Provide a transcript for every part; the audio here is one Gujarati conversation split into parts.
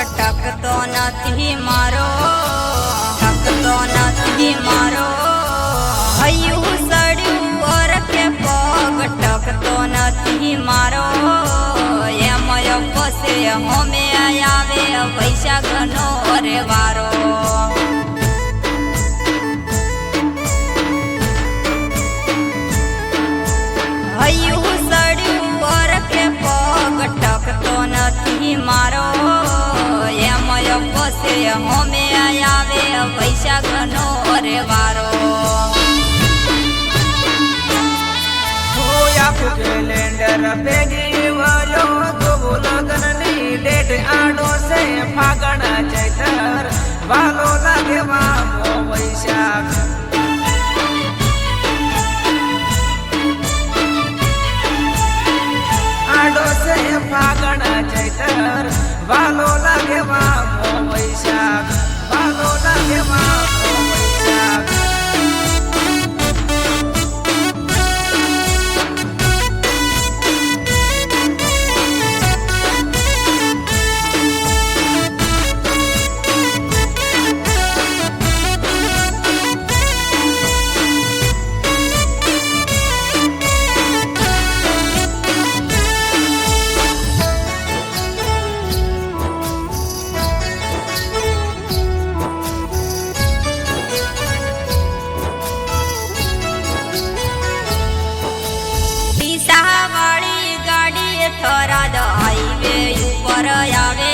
ટકતો નથી મારો ટકતો નથી મારો. હૈયું સડ્યું ઓર કે પગ ટકતો નથી મારો. એમ પસે હોમે આવે વૈશાખ નો રે વારો પસે હોમે આવે વૈશાખનો રે વારો. કેલેન્ડર ભેગી વયો જોવું લગ્નની ડેટ આડો છે, ફાગણ ચૈતર, વાલો લાગે વામો વૈશાખ. આડો છે ફાગણ ચૈતર વાલો લાગે માં પૈસા ભાલો લાગે વામો ઉપર આવે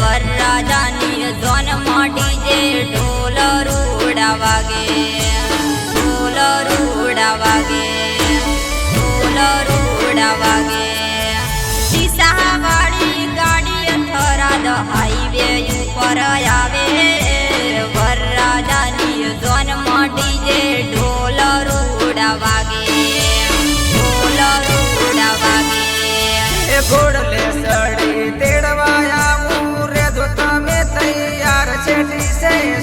વરરાજાની જોન મોટી જે ઢોલ રૂડા વાગે. ઢોલ રૂડા વાગે, ઢોલ રૂડા વાગે. ડીસાવાળી ગાડી થરાદ હાઈવે ઉપર આવે વરરાજાની જોન મોટી જે ઢોલ રૂડા વાગે. ઢોલ રૂડા વાગે. ઘોડલે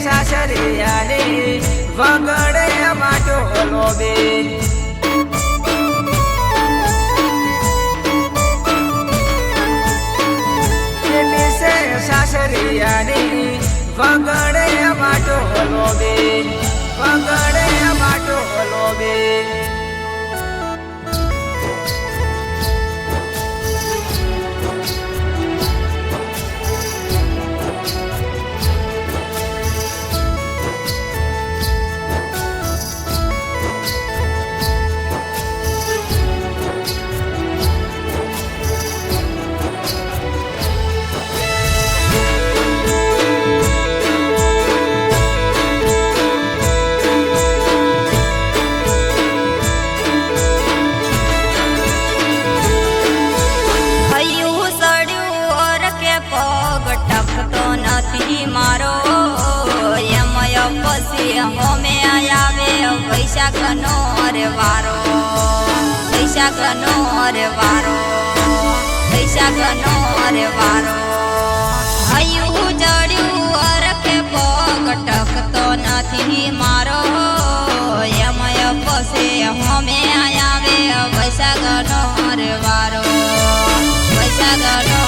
સાસરિયાની વગડે માટો લોબે. સાસરિયાની વગડે માટો લોબે. વગડે માટો લોબે. આવે વૈશાખનો અરે વારો વૈશાખનો અરે વારો વૈશાખનો અરે વારો હયું ચડ્યું અરખે પગટકતો પગ ટકતો નથી મારો. એમય પછી હોમે આવે વૈશાખનો અરે વારો વૈશાખનો રે